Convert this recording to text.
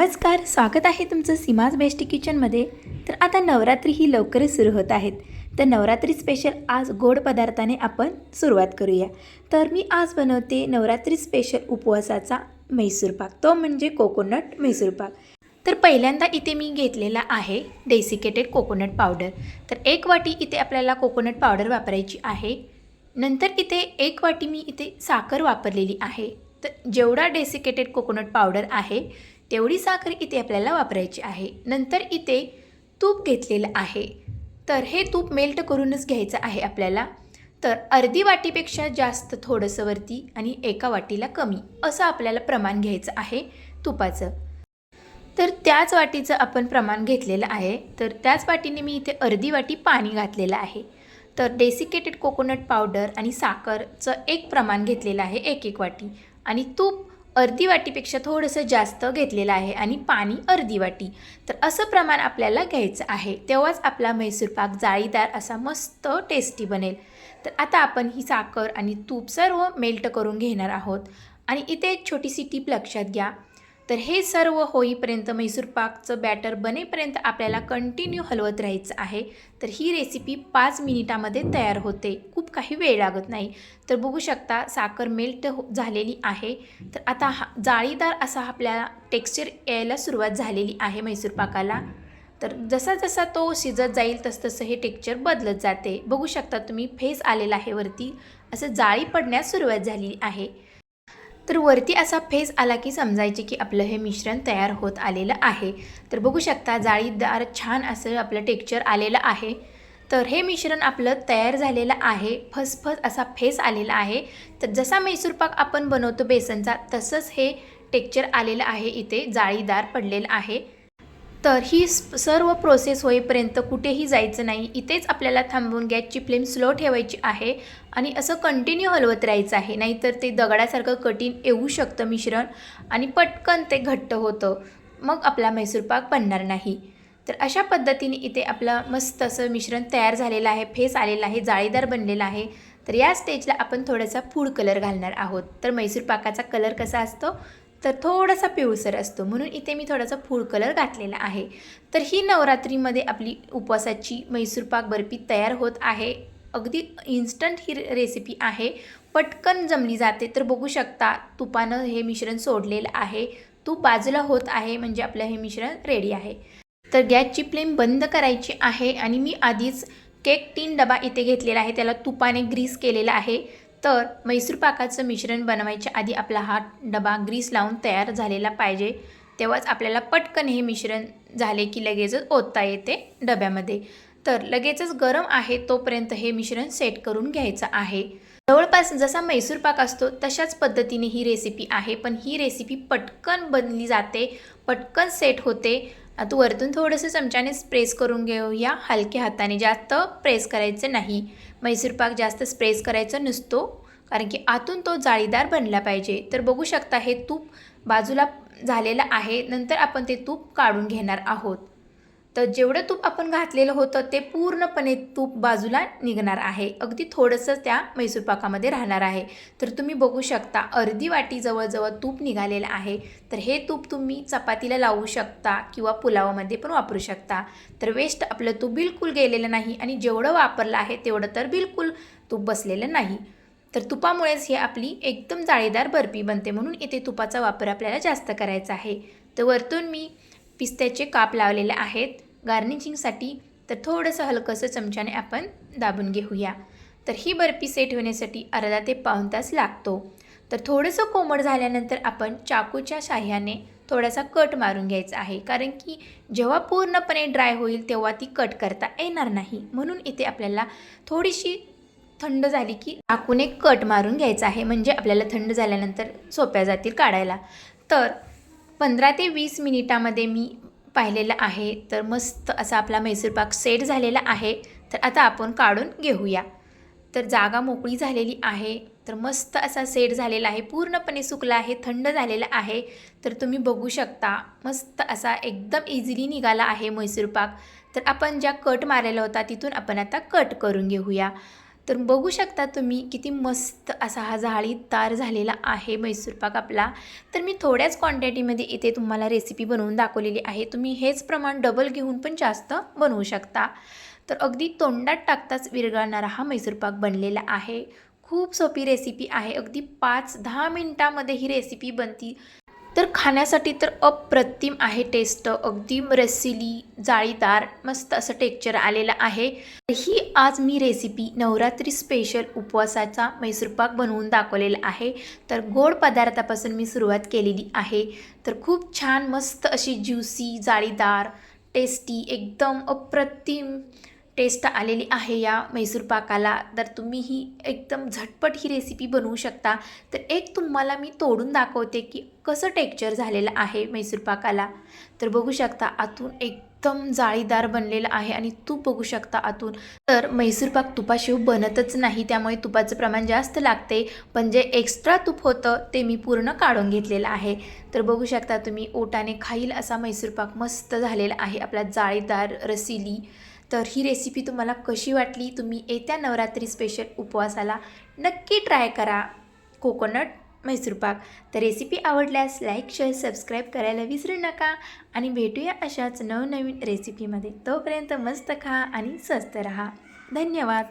नमस्कार स्वागत आहे तुमचं सीमाज बेस्ट किचनमध्ये. तर आता नवरात्री ही लवकरच सुरू होत आहेत. तर नवरात्री स्पेशल आज गोड पदार्थाने आपण सुरुवात करूया. तर मी आज बनवते नवरात्री स्पेशल उपवासाचा म्हैसूर पाक. तो म्हणजे कोकोनट म्हैसूर पाक. तर पहिल्यांदा इथे मी घेतलेला आहे डेसिकेटेड कोकोनट पावडर तर एक वाटी इथे आपल्याला कोकोनट पावडर वापरायची आहे. नंतर इथे एक वाटी मी इथे साखर वापरलेली आहे. तर जेवढा डेसिकेटेड कोकोनट पावडर आहे तेवढी साखर इथे आपल्याला वापरायची आहे. नंतर इथे तूप घेतलेलं आहे. तर हे तूप मेल्ट करूनच घ्यायचं आहे आपल्याला. तर अर्धी वाटीपेक्षा जास्त थोडंसं वरती आणि एका वाटीला कमी असं आपल्याला प्रमाण घ्यायचं आहे तुपाचं. तर त्याच वाटीचं आपण प्रमाण घेतलेलं आहे. तर त्याच वाटीने मी इथे अर्धी वाटी पाणी घातलेलं आहे. तर डेसिकेटेड कोकोनट पावडर आणि साखरचं एक प्रमाण घेतलेलं आहे एक एक वाटी. आणि तूप अर्धी वाटीपेक्षा थोडंसं जास्त घेतलेलं आहे आणि पाणी अर्धी वाटी. तर असं प्रमाण आपल्याला घ्यायचं आहे. तेव्हाच आपला म्हैसूर पाक जाळीदार असा मस्त टेस्टी बनेल. तर आता आपण ही साखर आणि तूप सर्व मेल्ट करून घेणार आहोत. आणि इथे एक छोटीशी टीप लक्षात घ्या. तर हे सर्व होईपर्यंत मैसूर पाकचं बॅटर बनेपर्यंत आपल्याला कंटिन्यू हलवत राहायचं आहे. तर ही रेसिपी पाच मिनिटामध्ये तयार होते. खूप काही वेळ लागत नाही. तर बघू शकता साखर मेल्ट हो झालेली आहे. तर आता हा जाळीदार असा आपल्याला टेक्स्चर यायला सुरुवात झालेली आहे मैसूर पाकाला. तर जसा जसा तो शिजत जाईल तसं तसं हे टेक्स्चर बदलत जाते. बघू शकता तुम्ही फेस आलेला आहे वरती. असं जाळी पडण्यास सुरुवात झालेली आहे. तर वरती असा फेस आला की समजायचे की आपलं हे मिश्रण तयार होत आलेलं आहे. तर बघू शकता जाळीदार छान असं आपलं टेक्स्चर आलेलं आहे. तर हे मिश्रण आपलं तयार झालेलं आहे. फसफस असा फेस आलेला आहे. तर जसा मैसूर पाक आपण बनवतो बेसनचा तसंच हे टेक्स्चर आलेलं आहे. इथे जाळीदार पडलेलं आहे. तर ही स- सर्व प्रोसेस होईपर्यंत कुठेही जायचं नाही. इथेच आपल्याला थांबवून गॅसची फ्लेम स्लो ठेवायची आहे आणि असं कंटिन्यू हलवत राहायचं आहे. नाहीतर ते दगडासारखं कठीण येऊ शकतं मिश्रण आणि पटकन ते घट्ट होतं. मग आपला मैसूर पाक बनणार नाही. तर अशा पद्धतीने इथे आपलं मस्त असं मिश्रण तयार झालेलं आहे फेस आलेला आहे जाळीदार बनलेला आहे. तर या स्टेजला आपण थोडासा फूड कलर घालणार आहोत. तर मैसूर पाकाचा कलर कसा असतो? तर थोडासा पिवळसर असतो. म्हणून इथे मी थोडासा फूड कलर घातलेला आहे. तर ही नवरात्रीमध्ये आपली उपवासाची मैसूर पाक बर्फी तयार होत आहे. अगदी इन्स्टंट ही रेसिपी आहे. पटकन जमली जाते. तर बघू शकता तुपानं हे मिश्रण सोडलेलं आहे. तूप बाजूला होत आहे म्हणजे आपलं हे मिश्रण रेडी आहे. तर गॅसची फ्लेम बंद करायची आहे आणि मी आधीच केक टीन डबा इथे घेतलेला आहे. त्याला तुपाने ग्रीस केलेला आहे. तर मैसूर पाकाचं मिश्रण बनवायच्या आधी आपला हा डबा ग्रीस लावून तयार झालेला पाहिजे. तेव्हाच आपल्याला पटकन हे मिश्रण झाले की लगेचच ओतता येते डब्यामध्ये. तर लगेचच गरम आहे तोपर्यंत हे मिश्रण सेट करून घ्यायचं आहे. जवळपास जसा मैसूर पाक असतो तशाच पद्धतीने ही रेसिपी आहे. पण ही रेसिपी पटकन बनली जाते पटकन सेट होते. आता वरतून थोडंसं चमच्याने प्रेस करून घेऊया. हलक्या हाताने जास्त प्रेस करायचं नाही. मैसूर पाक जास्त स्प्रेस करायचा नसतो कारण की आतून तो जाळीदार बनला पाहिजे. तर बघू शकता हे तूप बाजूला झालेलं आहे. नंतर आपण ते तूप काढून घेणार आहोत. तर जेवढं तूप आपण घातलेलं होतं ते पूर्णपणे तूप बाजूला निघणार आहे. अगदी थोडंसं त्या मैसूर पाकामध्ये राहणार आहे. तर तुम्ही बघू शकता अर्धी वाटी जवळजवळ तूप निघालेलं आहे. तर हे तूप तुम्ही चपातीला लावू शकता किंवा पुलावामध्ये पण वापरू शकता. तर वेस्ट आपलं तूप बिलकुल गेलेलं नाही आणि जेवढं वापरलं आहे तेवढं तर बिलकुल तूप बसलेलं नाही. तर तुपामुळेच ही आपली एकदम जाळीदार बर्फी बनते म्हणून इथे तुपाचा वापर आपल्याला जास्त करायचा आहे. तर वरतून मी पिस्त्याचे काप लावलेले आहेत. गार्निशिंगसाठी तर थोडंसं हलकंसं चमच्याने आपण दाबून घेऊया. तर ही बर्फी सेट होण्यासाठी अर्धा ते पाऊण तास लागतो. तर थोडंसं कोमट झाल्यानंतर आपण चाकूच्या साह्याने थोडासा कट मारून घ्यायचा आहे. कारण की जेव्हा पूर्णपणे ड्राय होईल तेव्हा ती कट करता येणार नाही. म्हणून इथे आपल्याला थोडीशी थंड झाली की चाकूने कट मारून घ्यायचा आहे. म्हणजे आपल्याला थंड झाल्यानंतर सोप्या जातील काढायला. तर पंधरा ते वीस मिनिटामध्ये मी पाहिलेलं आहे. तर मस्त असा आपला मैसूर पाक सेट झालेला आहे. तर आता आपण काढून घेऊया. तर जागा मोकळी झालेली आहे. तर मस्त असा सेट झालेला आहे. पूर्णपणे सुकला आहे थंड झालेला आहे. तर तुम्ही बघू शकता मस्त असा एकदम इझिली निघाला आहे मैसूर पाक. तर आपण ज्या कट मारलेला होता तिथून आपण आता कट करून घेऊया. तर बघू शकता तुम्ही किती मस्त असा हा जाळीदार झालेला आहे मैसूर पाक आपला. तर मी थोड्याच क्वांटिटीमध्ये इथे तुम्हाला रेसिपी बनवून दाखवलेली आहे. तुम्ही हेच प्रमाण डबल घेऊन पण जास्त बनवू शकता. तर अगदी तोंडात टाकताच विरघळणारा हा मैसूर पाक बनलेला आहे. खूप सोपी रेसिपी आहे. अगदी पाच दहा मिनटामध्ये ही रेसिपी बनती. तर खाण्यासाठी तर अप्रतिम आहे टेस्ट अगदी रसिली जाळीदार मस्त असं टेक्चर आलेलं आहे. ही आज मी रेसिपी नवरात्री स्पेशल उपवासाचा मैसूरपाक बनवून दाखवलेला आहे. तर गोड पदार्थापासून मी सुरुवात केलेली आहे. तर खूप छान मस्त अशी ज्युसी जाळीदार टेस्टी एकदम अप्रतिम टेस्ट आलेली आहे या मैसूर पाकाला. तर तुम्ही ही एकदम झटपट ही रेसिपी बनवू शकता. तर एक तुम्हाला मी तोडून दाखवते की कसं टेक्चर झालेलं आहे मैसूर पाकाला. तर बघू शकता आतून एकदम जाळीदार बनलेलं आहे आणि तूप बघू शकता आतून. तर मैसूर पाक तुपाशिव बनतच नाही त्यामुळे तुपाचं प्रमाण जास्त लागते. पण जे एक्स्ट्रा तूप होतं ते मी पूर्ण काढून घेतलेलं आहे. तर बघू शकता तुम्ही ओटाने खाईल असा मैसूर पाक मस्त झालेला आहे आपला जाळीदार रसिली. तर ही रेसिपी तुम्हाला कशी वाटली? तुम्ही येत्या नवरात्री स्पेशल उपवासाला नक्की ट्राय करा. कोकोनट मैसूर पाक. तर रेसिपी आवडल्यास लाईक शेअर सबस्क्राईब करायला विसरू नका. आणि भेटूया अशाच नवनवीन रेसिपीमध्ये तोपर्यंत मस्त खा आणि स्वस्त रहा. धन्यवाद.